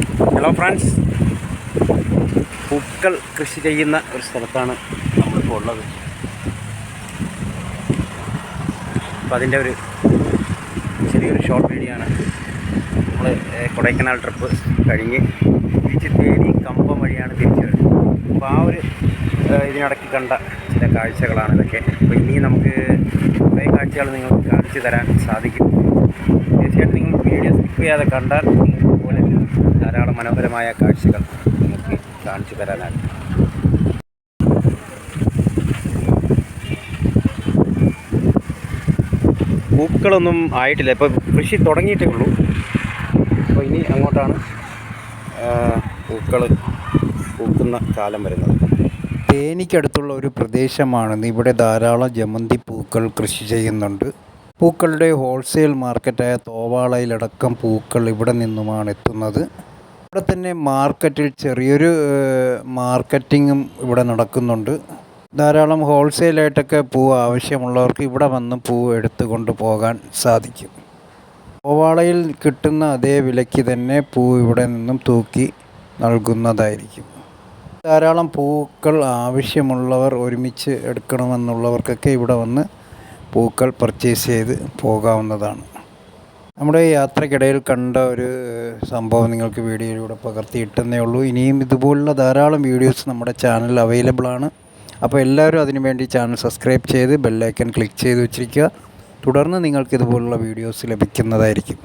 Hello friends പൂക്കൾ കൃഷി ചെയ്യുന്ന ഒരു സ്ഥലത്താണ് നമ്മളിപ്പോൾ ഉള്ളത്. അപ്പോൾ അതിന്റെ ഒരു ചെറിയൊരു ഷോർട്ട് വീഡിയോ ആണ്. നമ്മൾ കൊടൈക്കനാൽ ട്രിപ്പ് കഴിഞ്ഞ് തിരിച്ച് തേടി കമ്പം വഴിയാണ് തിരിച്ചത് അപ്പോൾ ആ ഒരു ഇതിനിടയ്ക്ക് കണ്ട ചില കാഴ്ചകളാണ് ഇതൊക്കെ. അപ്പോൾ ഇനി നമുക്ക് കുറേ കാഴ്ചകൾ നിങ്ങൾക്ക് കാണിച്ചു തരാൻ സാധിക്കും. തീർച്ചയായിട്ടും നിങ്ങൾ വീഡിയോ സ്കിപ്പ് ചെയ്യാതെ കണ്ടാൽ ധാരാളം മനോഹരമായ കാഴ്ചകൾ നമുക്ക് കാണിച്ചു തരാനാകും പൂക്കളൊന്നും ആയിട്ടില്ല. ഇപ്പോൾ കൃഷി തുടങ്ങിയിട്ടേ ഉള്ളൂ. അപ്പോൾ ഇനി അങ്ങോട്ടാണ് പൂക്കൾ പൂക്കുന്ന കാലം വരുന്നത്. തേനിക്കടുത്തുള്ള ഒരു പ്രദേശമാണ്. ഇവിടെ ധാരാളം ജമന്തി പൂക്കൾ കൃഷി ചെയ്യുന്നുണ്ട്. പൂക്കളുടെ ഹോൾസെയിൽ മാർക്കറ്റായ തോവാളയിലടക്കം പൂക്കൾ ഇവിടെ നിന്നുമാണ് എത്തുന്നത്. ഇവിടെ തന്നെ മാർക്കറ്റിൽ ചെറിയൊരു മാർക്കറ്റിങ്ങും ഇവിടെ നടക്കുന്നുണ്ട്. ധാരാളം ഹോൾസെയിലായിട്ടൊക്കെ പൂ ആവശ്യമുള്ളവർക്ക് ഇവിടെ വന്ന് പൂ എടുത്തുകൊണ്ട് പോകാൻ സാധിക്കും. ഓവാളയിൽ കിട്ടുന്ന അതേ വിലയ്ക്ക് തന്നെ പൂ ഇവിടെ നിന്നും തൂക്കി നൽകുന്നതായിരിക്കും. ധാരാളം പൂക്കൾ ആവശ്യമുള്ളവർ ഒരുമിച്ച് എടുക്കണമെന്നുള്ളവർക്കൊക്കെ ഇവിടെ വന്ന് പൂക്കൾ പർച്ചേസ് ചെയ്ത് പോകാവുന്നതാണ്. നമ്മുടെ യാത്രക്കിടയിൽ കണ്ട ഒരു സംഭവം നിങ്ങൾക്ക് വീഡിയോയിലൂടെ പകർത്തിയിട്ടെന്നേ ഉള്ളൂ. ഇനിയും ഇതുപോലുള്ള ധാരാളം വീഡിയോസ് നമ്മുടെ ചാനൽ അവൈലബിൾ ആണ്. അപ്പോൾ എല്ലാവരും അതിനുവേണ്ടി ചാനൽ സബ്സ്ക്രൈബ് ചെയ്ത് ബെല്ലൈക്കൺ ക്ലിക്ക് ചെയ്ത് വെച്ചിരിക്കുക. തുടർന്ന് നിങ്ങൾക്ക് ഇതുപോലുള്ള വീഡിയോസ് ലഭിക്കുന്നതായിരിക്കും.